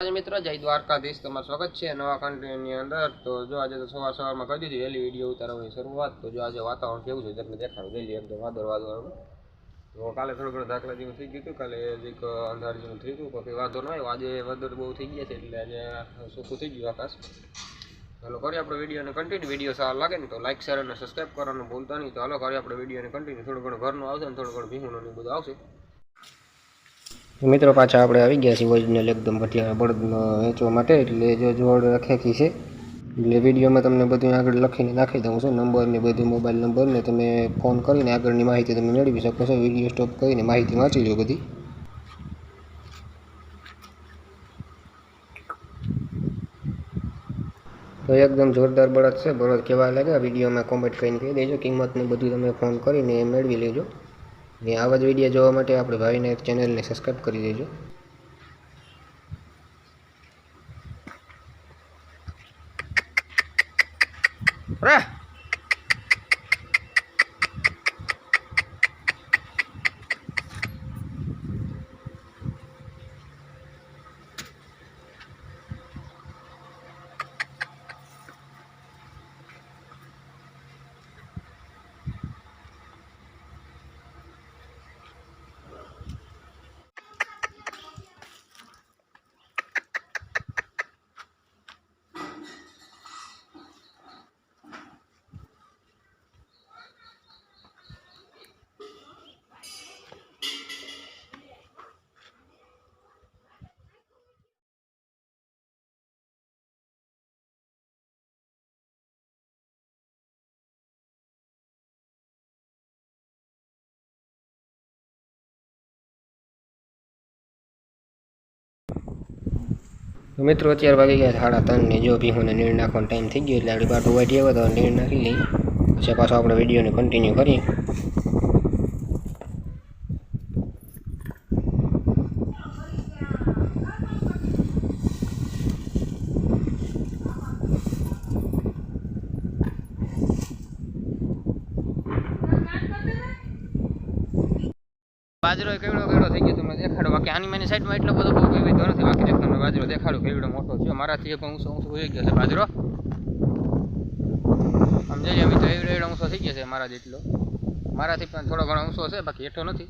આજે મિત્રો જય દ્વારકાધીશ. તમારું સ્વાગત છે નવા કન્ટેન્ટની અંદર. તો જો આજે તો સવાર સવારમાં કરી દીધી વહેલી વીડિયો ઉતારવાની શરૂઆત. તો જો આજે વાતાવરણ કેવું છે તમને દેખાડું. જલ્દી એકદમ વાદળ વાદળ તો કાલે થોડું ઘણું દાખલા જેવું થઈ ગયું હતું. કાલે એક અંધાર જેવું થઈ ગયું. પછી વાંધો ન આવ્યો. આજે વાદળ બહુ થઈ ગયા છે એટલે આજે ચોખ્ખું થઈ ગયું આકાશ. ચાલો કરીએ આપણે વિડીયોને કન્ટિન્યુ વીડિયો સારો લાગે ને તો લાઇક શેર અને સબસ્ક્રાઈબ કરવાનું ભૂલતા નહીં. તો હાલો, કરીએ આપણે વિડીયોને કન્ટિન્યુ થોડું ઘણું ઘરનું આવશે ને થોડું ઘણું ભીમુનું ને બધું આવશે. મિત્રો પાછા આપણે આવી ગયા છીએ ઓરિજિનલ એકદમ ભઠિયા બળદનો વેચવા માટે. એટલે જો જોડ રખેખી છે, એટલે વિડીયોમાં તમને બધું આગળ લખીને નાખી દઉં છું. નંબર ને બધું, મોબાઈલ નંબર ને તમે ફોન કરીને આગળની માહિતી તમે મેળવી શકો છો. વીડિયો સ્ટોપ કરીને માહિતી વાંચી લો બધી. તો એકદમ જોરદાર બળદ છે. બળદ કેવા લાગે વિડીયોમાં કોમેન્ટ કરીને કહી દેજો. કિંમતને બધું તમે ફોન કરીને મેળવી લેજો. ને આવા જ વીડિયો જોવા માટે આપણે ભાઈને ચેનલને સબસ્ક્રાઈબ કરી દેજો. રા મિત્રો, અત્યારે વાગી ગયા સાડા ત્રણ ને જો ભીહોને નીર નાખવાનો ટાઈમ થઈ ગયો એટલે આપણી પાછું વાટી આવે તો નીર નાખી લઈ પછી પાછો આપણે વિડીયોને કન્ટિન્યુ કરીએ. બાજરો કેવડો કેવડો થઈ ગયો તમને દેખાડો બાકી આની મને સાઈડમાં એટલો બધો બહુ કઈ નથી બાકી તમને બાજરો દેખાડો, કેવડો મોટો છે મારાથી પણ ઊંચો ઊંચો થઈ ગયો છે બાજરો. આમ જઈએ તો એવડો એવડો ઊંચો થઈ ગયો છે મારા જેટલો. મારાથી પણ થોડો ઘણો ઊંચો છે, બાકી એટલો નથી.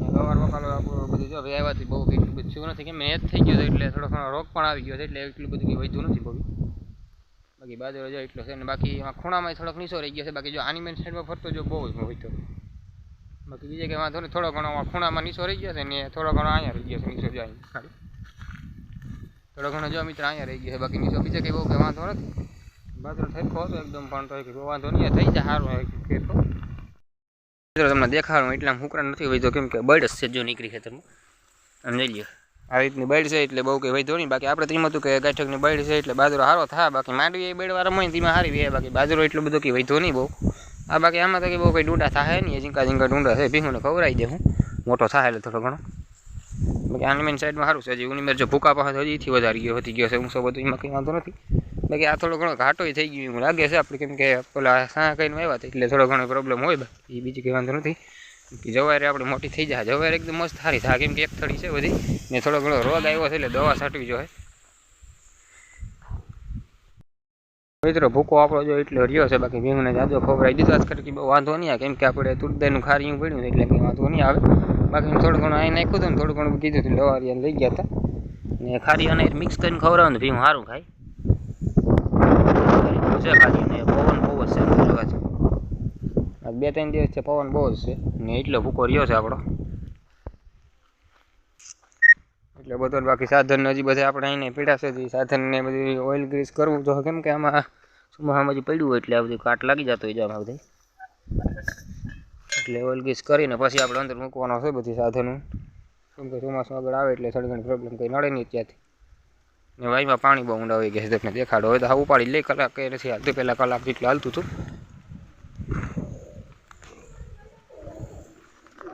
ને ગવાર બકાલો આપણું બધું જો આવ્યાથી બહુ એટલું બધું થયું નથી. કે મેં જ થઈ ગયો છે, એટલે થોડો ઘણો રોગ પણ આવી ગયો છે, એટલે એટલું બધું કંઈ વધ્યું નથી બહુ બાકી બાજરો જો એટલો છે, અને બાકી એમાં ખૂણામાં થોડોક નીચો રહી ગયો છે, બાકી જો આની મેન સાઈડમાં ફરતો જો બહુ હોય હોય બાકી બીજે કંઈ વાંધો નહીં, થોડો ઘણો ખૂણામાં નીચો રહી ગયો છે, ને થોડો ઘણો અહીંયા રહી ગયો છે, નીચો જાય થોડો ઘણો જો મિત્ર અહીંયા રહી ગયો છે. બાકી નીચો બીજા કંઈ બહુ કંઈ વાંધો નથી. બાજરો થરકો હતો એકદમ, પણ તો કંઈ વાંધો નહીં. થઈ જાય સારું ખેતો મિત્રો, તમને દેખાડું એટલે આમ હુકરા નથી વધ્યો. કેમ કે બર્ડ છે જો નીકળી ખેતરમાં આમ જઈ લ્યો. આ રીતની બર્ડ છે એટલે બહુ કંઈ વધ્યો નહીં. બાકી આપણે તેમાં હતું કે ગાંઠકની બર્ડ છે એટલે બાજરો સારો થાય બાકી માંડવી એ બર્ડ રમાય તેમાં સારી રહે બાકી બાજરો એટલું બધું કંઈ વધ્યો નહીં બહુ. આ બાકી આમાં તો કંઈ બહુ કંઈ ડૂંડા થાય નહીં. ઝીંકા ઝીંકા ડુંડા છે. ભીંગુને ખવડાવી દે હું. મોટો થાય એટલે થોડો ઘણો. બાકી આની મેન સાઈડમાં સારું છે. હજી ઉની મેર જો ભૂકા પાસે હજીથી વધારી ગયો વધી ગયો છે. ઊંચો બધું એમાં કંઈ વાંધો નથી. બાકી આ થોડો ઘણો ઘાટો થઈ ગયો એવું લાગે છે આપણે કેમ કે પેલા સા કહીને આવ્યા હતા એટલે થોડો ઘણો પ્રોબ્લેમ હોય બાકી એ બીજી કંઈ વાંધો નથી. કે જવારે આપણે મોટી થઈ જાય. જવારે એકદમ મસ્ત સારી થાય. કેમ કે એક થડી છે બધી. ને થોડો ઘણો રોગ આવ્યો છે એટલે દવા છાંટવી જોઈએ. મિત્રો, ભૂકો આપણો જો એટલો રહ્યો છે, બાકી ભીંગને જાજો ખવડાવી દીધો. આજ કરી બહુ વાંધો નહીં આવે. કેમ કે આપણે તુરદાનું ખારીયું પડ્યું એટલે કંઈ વાંધો નહીં આવે. બાકી થોડું ઘણું અહીં નાખ્યું હતું ને થોડું ઘણું કીધું હતું લવારિયાને લઈ ગયા હતા. ને ખારી અને મિક્સ કરીને ખવડાવવાનું ભીમ સારું ખાય છે ખાલી અને પવન બહુ જ છે જોવા છે બે ત્રણ દિવસ છે પવન બહુ જ છે. ને એટલો ભૂકો રહ્યો છે આપણો. એટલે બધો બાકી સાધન હજી બધા આપણે અહીંને પીડા છે સાધનને બધી ઓઇલ ગ્રીસ કરવું તો કેમ કે આમાં સુમાહામાં પડ્યું હોય એટલે આ બધું કાટ લાગી જતો હોય જવા બધી. એટલે ઓઇલ ગ્રીસ કરીને પછી આપણે અંદર મૂકવાનો છે બધી સાધનો. કેમ કે ચોમાસું આગળ આવે એટલે થોડી ઘણી પ્રોબ્લેમ કંઈ નડે નહીં ત્યાંથી. ને વાયમાં પાણી બહુ ઊંડા હોય છે તમને દેખાડો હોય તો હા, ઉપાડી લઈ કલાક કંઈ નથી હાલતું, પહેલાં કલાક જેટલું હાલતું હતું.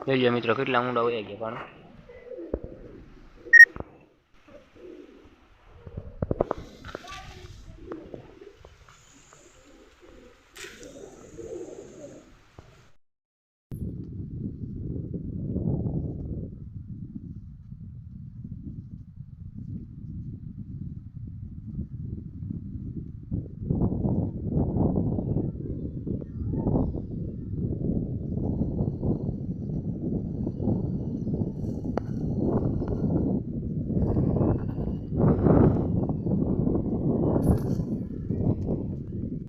લઈ લો મિત્રો, કેટલા ઊંડા હોય ગયા પાણી?